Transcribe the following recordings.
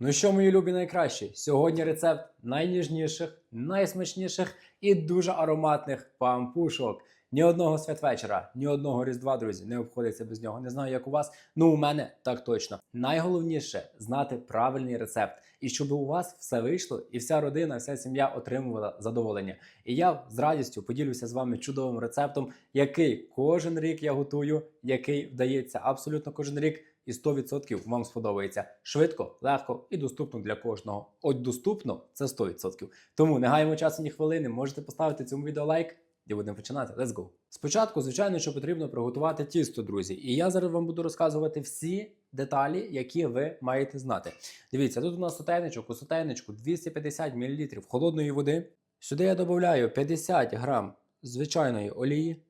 Ну що, мої любі найкращі? Сьогодні рецепт найніжніших, найсмачніших і дуже ароматних пампушок. Ні одного святвечора, ні одного різдва, друзі, не обходиться без нього. Не знаю, як у вас. Ну у мене так точно. Найголовніше знати правильний рецепт, і щоб у вас все вийшло, і вся родина, вся сім'я отримувала задоволення. І я з радістю поділюся з вами чудовим рецептом, який кожен рік я готую, який вдається абсолютно кожен рік. І 100% вам сподобається швидко, легко і доступно для кожного. От доступно це 100%. Тому не гаємо часу ні хвилини. Можете поставити цьому відео лайк і будемо починати. Let's go! Спочатку, звичайно, що потрібно приготувати тісто, друзі. І я зараз вам буду розказувати всі деталі, які ви маєте знати. Дивіться, тут у нас сотейничок, у сотейничку 250 мл холодної води. Сюди я додаю 50 грам звичайної олії.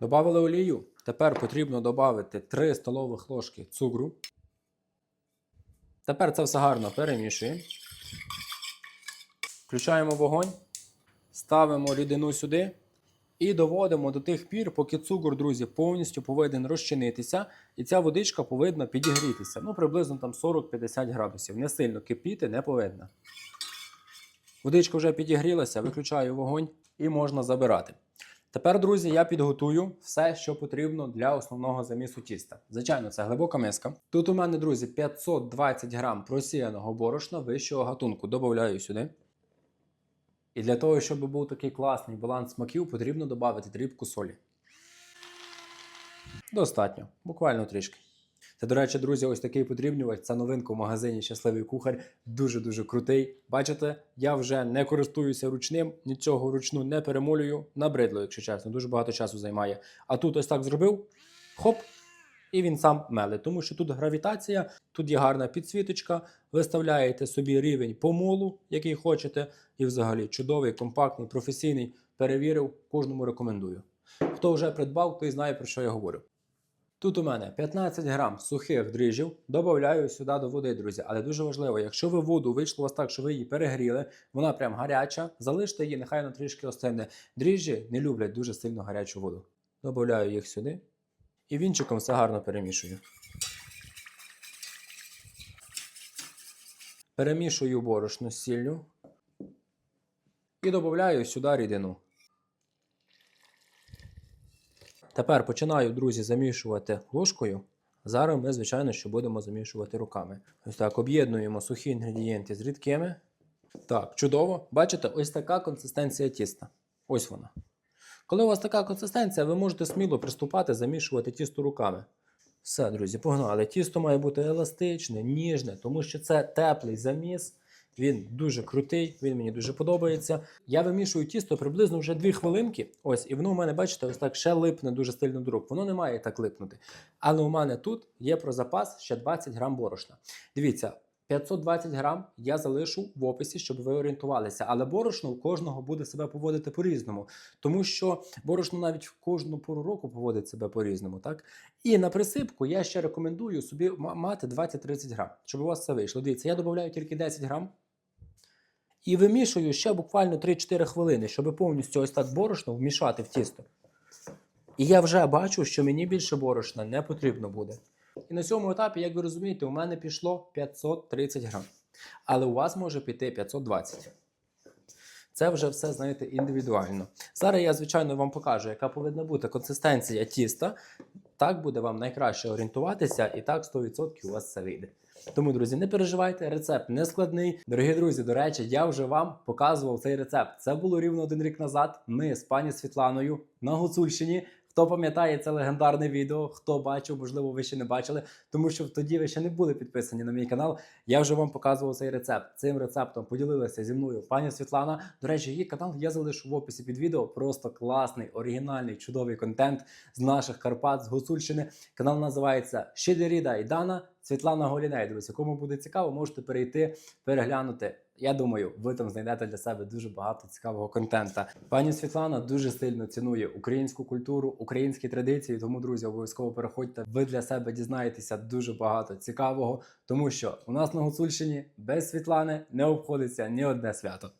Добавили олію. Тепер потрібно додати 3 столових ложки цукру. Тепер це все гарно перемішуємо. Включаємо вогонь, ставимо рідину сюди і доводимо до тих пір, поки цукор, друзі, повністю повинен розчинитися, і ця водичка повинна підігрітися. Ну, приблизно там 40-50 градусів. Не сильно кипіти не повинна. Водичка вже підігрілася, виключаю вогонь і можна забирати. Тепер, друзі, я підготую все, що потрібно для основного замісу тіста. Звичайно, це глибока миска. Тут у мене, друзі, 520 грам просіяного борошна вищого гатунку. Добавляю сюди. І для того, щоб був такий класний баланс смаків, потрібно додати дрібку солі. Достатньо, буквально трішки. Це, до речі, друзі, ось такий подрібнювач. Це новинка в магазині Щасливий кухар. Дуже-дуже крутий. Бачите, я вже не користуюся ручним, нічого ручну не перемолюю. Набридло, якщо чесно, дуже багато часу займає. А тут ось так зробив, хоп, і він сам меле. Тому що тут гравітація, тут є гарна підсвіточка. Виставляєте собі рівень помолу, який хочете, і взагалі чудовий, компактний, професійний. Перевірив, кожному рекомендую. Хто вже придбав, той знає про що я говорю. Тут у мене 15 грам сухих дріжджів, додаю сюди до води, друзі. Але дуже важливо, якщо ви воду вийшло у вас так, що ви її перегріли, вона прям гаряча, залиште її, нехай вона трішки остине. Дріжджі не люблять дуже сильно гарячу воду. Добавляю їх сюди і вінчиком все гарно перемішую. Перемішую борошно з сіллю і додаю сюди рідину. Тепер починаю, друзі, замішувати ложкою. Зараз ми, звичайно, що будемо замішувати руками. Ось так об'єднуємо сухі інгредієнти з рідкими. Так, чудово. Бачите, ось така консистенція тіста. Ось вона. Коли у вас така консистенція, ви можете сміло приступати замішувати тісто руками. Все, друзі, погнали. Тісто має бути еластичне, ніжне, тому що це теплий заміс. Він дуже крутий, він мені дуже подобається. Я вимішую тісто приблизно вже 2 хвилинки. Ось, і воно у мене, бачите, ось так ще липне дуже сильно до. Воно не має так липнути. Але у мене тут є про запас ще 20 грам борошна. Дивіться, 520 грам я залишу в описі, щоб ви орієнтувалися. Але борошно у кожного буде себе поводити по-різному, тому що борошно навіть в кожну пору року поводить себе по-різному. Так? І на присипку я ще рекомендую собі мати 20-30 грам, щоб у вас це вийшло. Дивіться, я додаю тільки 10 грам. І вимішую ще буквально 3-4 хвилини, щоб повністю ось так борошно вмішати в тісто. І я вже бачу, що мені більше борошна не потрібно буде. І на цьому етапі, як ви розумієте, у мене пішло 530 грам. Але у вас може піти 520. Це вже все, знаєте, індивідуально. Зараз я, звичайно, вам покажу, яка повинна бути консистенція тіста. Так буде вам найкраще орієнтуватися, і так 100% у вас це вийде. Тому, друзі, не переживайте, рецепт не складний. Дорогі друзі, до речі, я вже вам показував цей рецепт. Це було рівно один рік назад. Ми з пані Світланою на Гуцульщині. Хто пам'ятає це легендарне відео, хто бачив, можливо, ви ще не бачили, тому що тоді ви ще не були підписані на мій канал. Я вже вам показував цей рецепт. Цим рецептом поділилася зі мною пані Світлана. До речі, її канал я залишу в описі під відео. Просто класний, оригінальний, чудовий контент з наших Карпат, з Гуцульщини. Канал називається Щедріда і Дана. Світлана Голіней, друзі. Кому буде цікаво, можете перейти, переглянути. Я думаю, ви там знайдете для себе дуже багато цікавого контента. Пані Світлана дуже сильно цінує українську культуру, українські традиції. Тому, друзі, обов'язково переходьте. Ви для себе дізнаєтеся дуже багато цікавого, тому що у нас на Гуцульщині без Світлани не обходиться ні одне свято.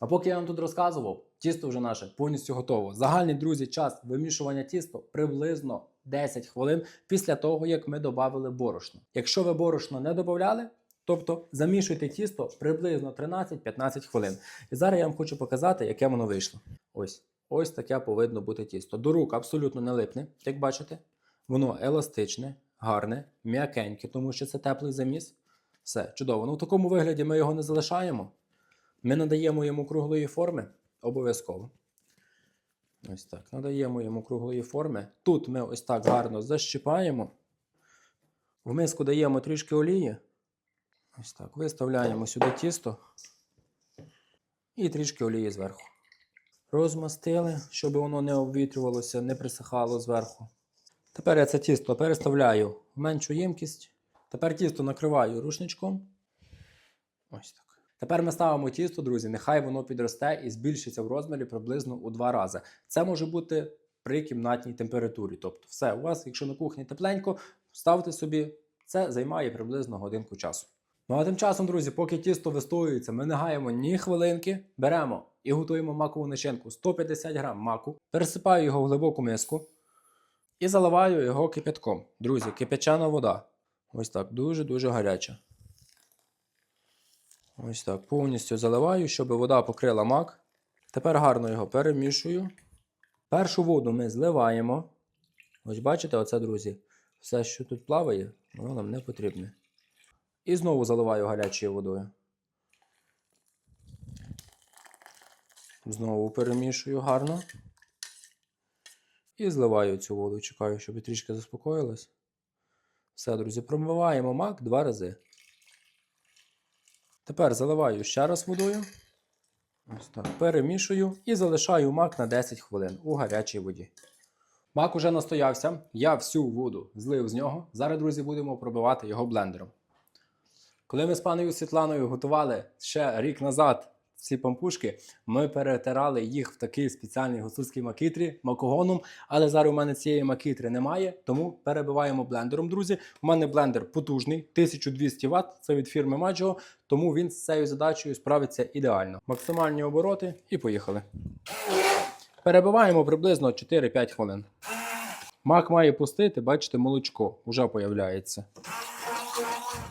А поки я вам тут розказував, тісто вже наше повністю готово. Загальний друзі, час вимішування тіста приблизно 10 хвилин після того, як ми додали борошно. Якщо ви борошно не додавали, Тобто замішуйте тісто приблизно 13-15 хвилин. І зараз я вам хочу показати, яке воно вийшло. Ось. Ось таке повинно бути тісто. До рук абсолютно не липне, як бачите. Воно еластичне, гарне, м'якеньке, тому що це теплий заміс. Все, чудово. Ну, в такому вигляді ми його не залишаємо. Ми надаємо йому круглої форми обов'язково. Ось так. Надаємо йому круглої форми. Тут ми ось так гарно защипаємо. В миску даємо трішки олії. Ось так. Виставляємо сюди тісто і трішки олії зверху. Розмастили, щоб воно не обвітрювалося, не присихало зверху. Тепер я це тісто переставляю в меншу ємкість. Тепер тісто накриваю рушничком. Ось так. Тепер ми ставимо тісто, друзі, нехай воно підросте і збільшиться в розмірі приблизно у два рази. Це може бути при кімнатній температурі. Тобто, все, у вас, якщо на кухні тепленько, ставте собі, це займає приблизно годинку часу. Ну а тим часом, друзі, поки тісто вистоюється, ми не гаємо ні хвилинки, беремо і готуємо макову начинку 150 грам маку, пересипаю його в глибоку миску і заливаю його кипятком. Друзі, кипячана вода. Ось так, дуже-дуже гаряча. Ось так, повністю заливаю, щоб вода покрила мак. Тепер гарно його перемішую. Першу воду ми зливаємо. Ось бачите, оце, друзі, все, що тут плаває, воно нам не потрібне. І знову заливаю гарячою водою. Знову перемішую гарно. І зливаю цю воду. Чекаю, щоб трішки заспокоїлась. Все, друзі, промиваємо мак два рази. Тепер заливаю ще раз водою. Ось так. Перемішую і залишаю мак на 10 хвилин у гарячій воді. Мак уже настоявся. Я всю воду злив з нього. Зараз, друзі, будемо пробивати його блендером. Коли ми з паною Світланою готували ще рік назад ці пампушки, ми перетирали їх в такий спеціальний гуцульський макітрі макогоном. Але зараз у мене цієї макітри немає, тому перебиваємо блендером, друзі. У мене блендер потужний, 1200 Вт, це від фірми Maggio, тому він з цією задачею справиться ідеально. Максимальні обороти і поїхали. Перебиваємо приблизно 4-5 хвилин. Мак має пустити, бачите, молочко вже появляється.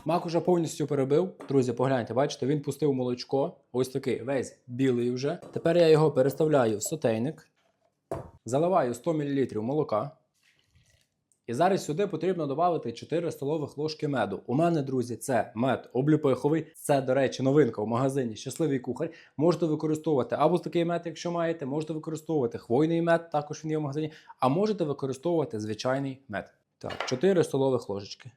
Мак уже повністю перебив. Друзі, погляньте, бачите, він пустив молочко. Ось такий весь білий вже. Тепер я його переставляю в сотейник, заливаю 100 мл молока. І зараз сюди потрібно додати 4 столових ложки меду. У мене, друзі, це мед обліпиховий. Це, до речі, новинка в магазині Щасливий кухар. Можете використовувати або такий мед, якщо маєте, можете використовувати хвойний мед, також він є в магазині, а можете використовувати звичайний мед. Так, 4 столових ложечки.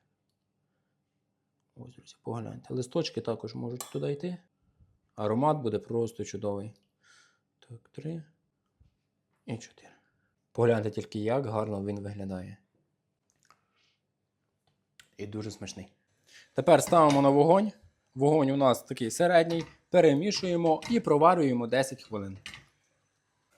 Ось, друзі, погляньте. Листочки також можуть туди йти. Аромат буде просто чудовий. Так, три і чотири. Погляньте тільки, як гарно він виглядає. І дуже смачний. Тепер ставимо на вогонь. Вогонь у нас такий середній. Перемішуємо і проварюємо 10 хвилин.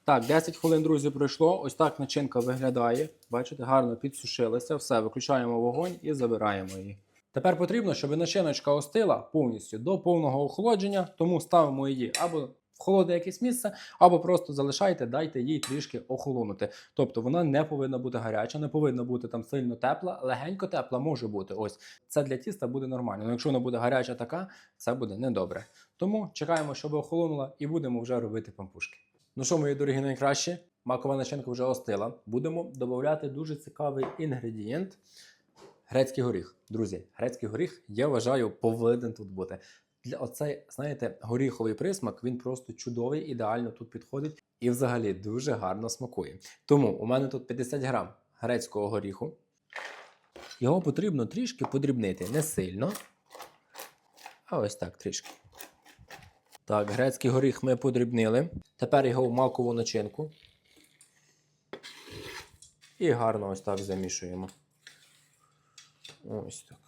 Так, 10 хвилин, друзі, пройшло. Ось так начинка виглядає. Бачите, гарно підсушилася. Все, виключаємо вогонь і забираємо її. Тепер потрібно, щоб начиночка остила повністю до повного охолодження, тому ставимо її або в холодне якесь місце, або просто залишайте, дайте їй трішки охолонути. Тобто вона не повинна бути гаряча, не повинна бути там сильно тепла, легенько тепла може бути. Ось це для тіста буде нормально. Але якщо вона буде гаряча така, це буде недобре. Тому чекаємо, щоб охолонула, і будемо вже робити пампушки. Ну що, мої дорогі найкращі, макова начинка вже остила. Будемо додати дуже цікавий інгредієнт. Грецький горіх. Друзі, грецький горіх, я вважаю, повинен тут бути. Для оцей, знаєте, горіховий присмак, він просто чудовий, ідеально тут підходить і взагалі дуже гарно смакує. Тому у мене тут 50 грам грецького горіху. Його потрібно трішки подрібнити, не сильно. А ось так трішки. Так, грецький горіх ми подрібнили. Тепер його в макову начинку. І гарно ось так замішуємо. Ось так.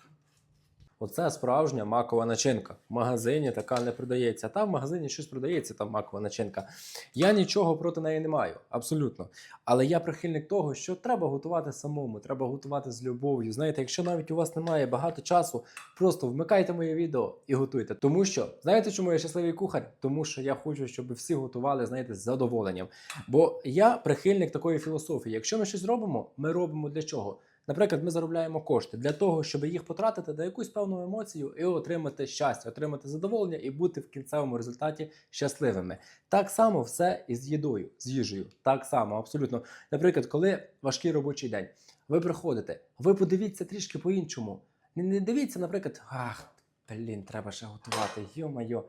Оце справжня макова начинка. В магазині така не продається. Там в магазині щось продається, там макова начинка. Я нічого проти неї не маю, абсолютно. Але я прихильник того, що треба готувати самому, треба готувати з любов'ю. Знаєте, якщо навіть у вас немає багато часу, просто вмикайте моє відео і готуйте. Тому що, знаєте, чому я щасливий кухар? Тому що я хочу, щоб всі готували, знаєте, з задоволенням. Бо я прихильник такої філософії. Якщо ми щось робимо, ми робимо для чого? Наприклад, ми заробляємо кошти для того, щоб їх потратити на якусь певну емоцію і отримати щастя, отримати задоволення і бути в кінцевому результаті щасливими. Так само все і з їдою, з їжею. Так само, абсолютно. Наприклад, коли важкий робочий день, ви приходите, ви подивіться трішки по-іншому. Не, дивіться, наприклад, ах, блін, треба ще готувати. Йо-майо,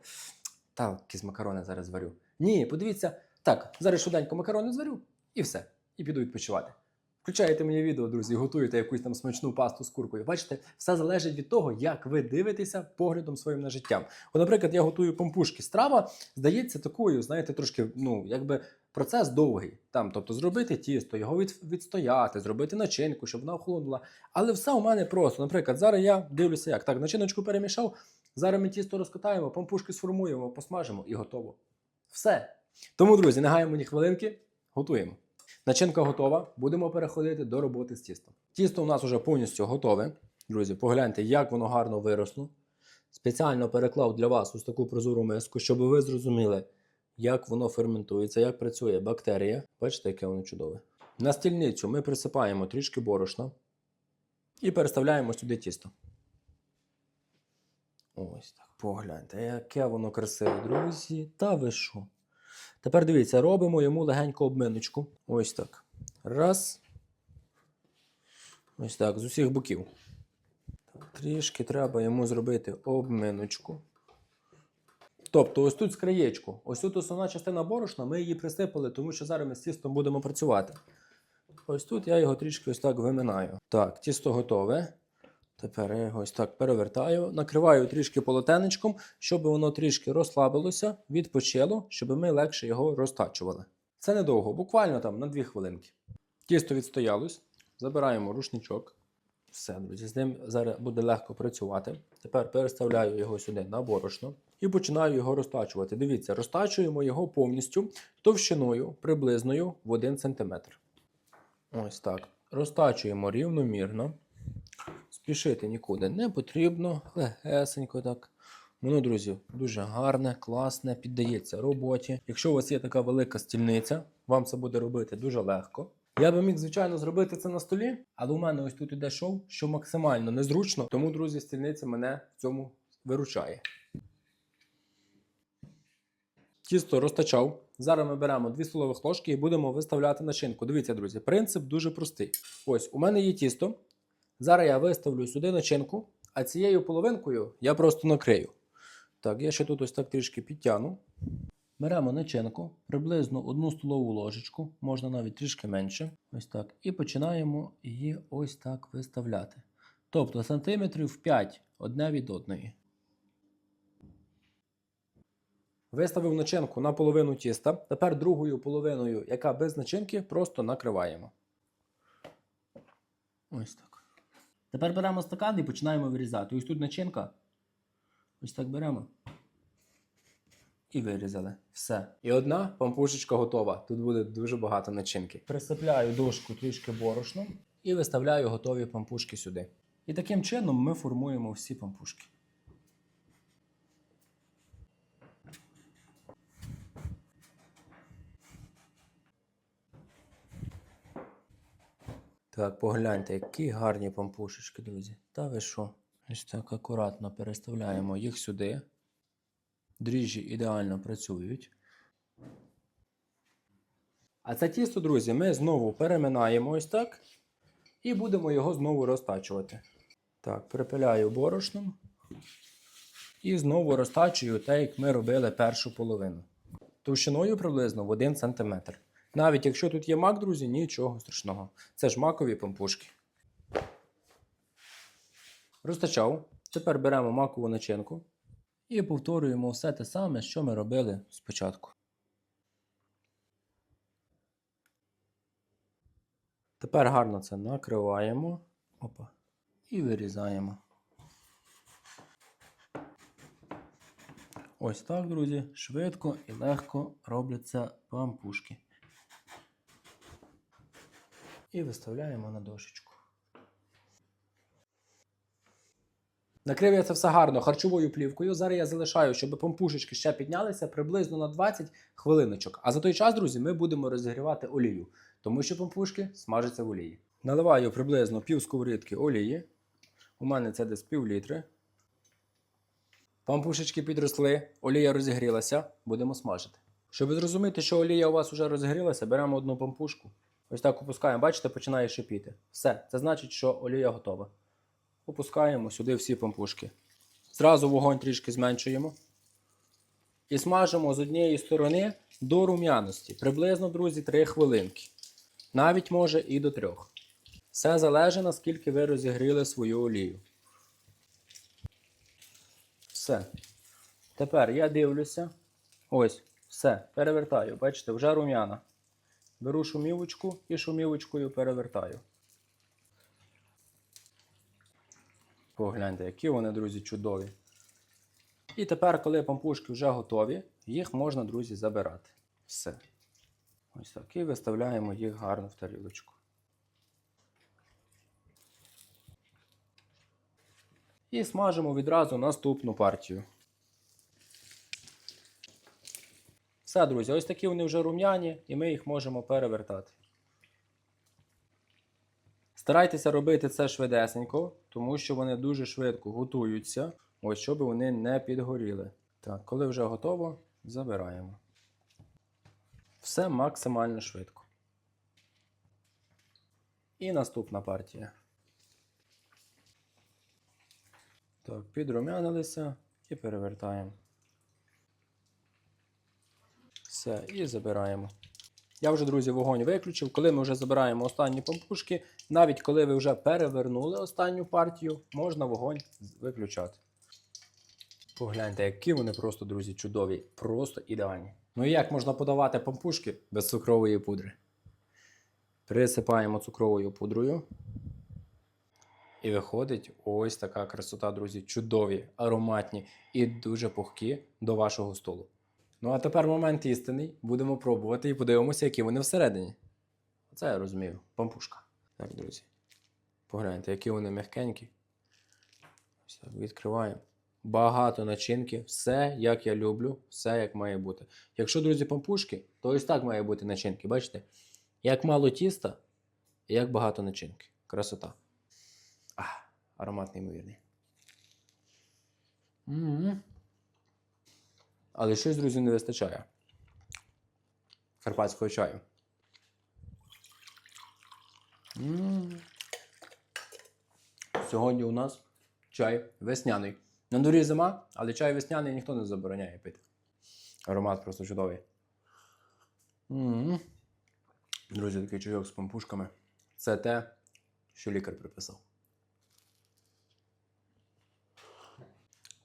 та якісь макарони зараз зварю. Ні, подивіться, так, зараз швиденько макарони зварю і все. І піду відпочивати. Включаєте моє відео, друзі, готуєте якусь там смачну пасту з куркою. Бачите, все залежить від того, як ви дивитеся поглядом своїм на життя. От, наприклад, я готую пампушки. Страва здається такою, знаєте, трошки, ну, якби процес довгий. Там, тобто, зробити тісто, його від, відстояти, зробити начинку, щоб вона охолонула. Але все у мене просто. Наприклад, зараз я дивлюся, як так, начиночку перемішав. Зараз ми тісто розкатаємо, пампушки сформуємо, посмажимо і готово. Все. Тому, друзі, не гаємо ні хвилинки, готуємо. Начинка готова. Будемо переходити до роботи з тістом. Тісто у нас вже повністю готове. Друзі, погляньте, як воно гарно виросло. Спеціально переклав для вас ось таку прозору миску, щоб ви зрозуміли, як воно ферментується, як працює бактерія. Бачите, яке воно чудове. На стільницю ми присипаємо трішки борошна і переставляємо сюди тісто. Ось так. Погляньте, яке воно красиве, друзі. Та ви що? Тепер дивіться, робимо йому легеньку обминочку. Ось так. Раз. Ось так, з усіх боків. Трішки треба йому зробити обминочку. Тобто, ось тут з краєчку. Ось тут основна частина борошна, ми її присипали, тому що зараз ми з тістом будемо працювати. Ось тут я його трішки ось так виминаю. Так, тісто готове. Тепер я його ось так перевертаю, накриваю трішки полотенечком, щоб воно трішки розслабилося, відпочило, щоб ми легше його розтачували. Це недовго, буквально там на 2 хвилинки. Тісто відстоялось, забираємо рушничок. Все, друзі, з ним зараз буде легко працювати. Тепер переставляю його сюди на борошно і починаю його розтачувати. Дивіться, розтачуємо його повністю товщиною приблизною в 1 см. Ось так. Розтачуємо рівномірно. Спішити нікуди не потрібно, легесенько так. Воно, друзі, дуже гарне, класне, піддається роботі. Якщо у вас є така велика стільниця, вам це буде робити дуже легко. Я би міг, звичайно, зробити це на столі, але у мене ось тут іде шов, що максимально незручно. Тому, друзі, стільниця мене в цьому виручає. Тісто розтачав. Зараз ми беремо 2 столових ложки і будемо виставляти начинку. Дивіться, друзі, принцип дуже простий. Ось у мене є тісто. Зараз я виставлю сюди начинку, а цією половинкою я просто накрию. Так, я ще тут ось так трішки підтягну. Беремо начинку, приблизно одну столову ложечку, можна навіть трішки менше. Ось так. І починаємо її ось так виставляти. Тобто сантиметрів 5 одне від одної. Виставив начинку на половину тіста. Тепер другою половиною, яка без начинки, просто накриваємо. Ось так. Тепер беремо стакан і починаємо вирізати. Ось тут начинка. Ось так беремо. І вирізали. Все. І одна пампушечка готова. Тут буде дуже багато начинки. Присипляю дошку трішки борошном і виставляю готові пампушки сюди. І таким чином ми формуємо всі пампушки. Так, погляньте, які гарні пампушечки, друзі. Та ви що? Ось так акуратно переставляємо їх сюди. Дріжджі ідеально працюють. А це тісто, друзі, ми знову переминаємо ось так. І будемо його знову розтачувати. Так, припиляю борошном. І знову розтачую те, як ми робили першу половину. Товщиною приблизно в 1 см. Навіть якщо тут є мак, друзі, нічого страшного. Це ж макові пампушки. Розтачав. Тепер беремо макову начинку і повторюємо все те саме, що ми робили спочатку. Тепер гарно це накриваємо. Опа. І вирізаємо. Ось так, друзі, швидко і легко робляться пампушки. І виставляємо на дошечку. Накрив я це все гарно харчовою плівкою. Зараз я залишаю, щоб пампушечки ще піднялися приблизно на 20 хвилиночок. А за той час, друзі, ми будемо розігрівати олію, тому що пампушки смажаться в олії. Наливаю приблизно пів сковорідки олії. У мене це десь пів літри. Пампушечки підросли, олія розігрілася, будемо смажити. Щоб зрозуміти, що олія у вас вже розігрілася, беремо одну пампушку. Ось так опускаємо, бачите, починає шипіти. Все, це значить, що олія готова. Опускаємо сюди всі пампушки. Зразу вогонь трішки зменшуємо. І смажимо з однієї сторони до рум'яності. Приблизно, друзі, 3 хвилинки. Навіть може і до 3. Все залежить, наскільки ви розігріли свою олію. Все. Тепер я дивлюся. Ось, все, перевертаю. Бачите, вже рум'яна. Беру шумівочку і шумівочкою перевертаю. Погляньте, які вони, друзі, чудові. І тепер, коли пампушки вже готові, їх можна, друзі, забирати. Все. Ось так. І виставляємо їх гарно в тарілочку. І смажимо відразу наступну партію. Все, друзі, ось такі вони вже рум'яні, і ми їх можемо перевертати. Старайтеся робити це швидесенько, тому що вони дуже швидко готуються, ось щоб вони не підгоріли. Так, коли вже готово, забираємо. Все максимально швидко. І наступна партія. Так, підрумянилися і перевертаємо. Все, і забираємо. Я вже, друзі, вогонь виключив. Коли ми вже забираємо останні пампушки, навіть коли ви вже перевернули останню партію, можна вогонь виключати. Погляньте, які вони просто, друзі, чудові, просто ідеальні. Ну і як можна подавати пампушки без цукрової пудри? Присипаємо цукровою пудрою. І виходить ось така красота, друзі. Чудові, ароматні і дуже пухкі до вашого столу. Ну а тепер момент істинний. Будемо пробувати і подивимося, які вони всередині. Це я розумію. Пампушка. Так, друзі. Погляньте, які вони м'якенькі. Ось так, відкриваємо. Багато начинки, все як я люблю, все як має бути. Якщо, друзі, пампушки, то ось так має бути начинки. Бачите? Як мало тіста, як багато начинки. Красота. А, аромат неймовірний. М-м. Але щось, друзі, не вистачає. Карпатського чаю. М. Сьогодні у нас чай весняний. На дворі зима, але чай весняний ніхто не забороняє пити. Аромат просто чудовий. М. Друзі, такий чайок з пампушками. Це те, що лікар приписав.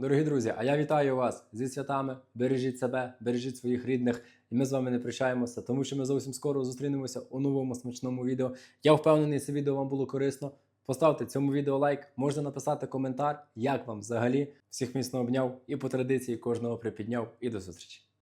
Дорогі друзі, а я вітаю вас зі святами. Бережіть себе, бережіть своїх рідних. І ми з вами не прощаємося, тому що ми зовсім скоро зустрінемося у новому смачному відео. Я впевнений, це відео вам було корисно. Поставте цьому відео лайк, можна написати коментар, як вам взагалі. Всіх міцно обняв і по традиції кожного припідняв. І до зустрічі!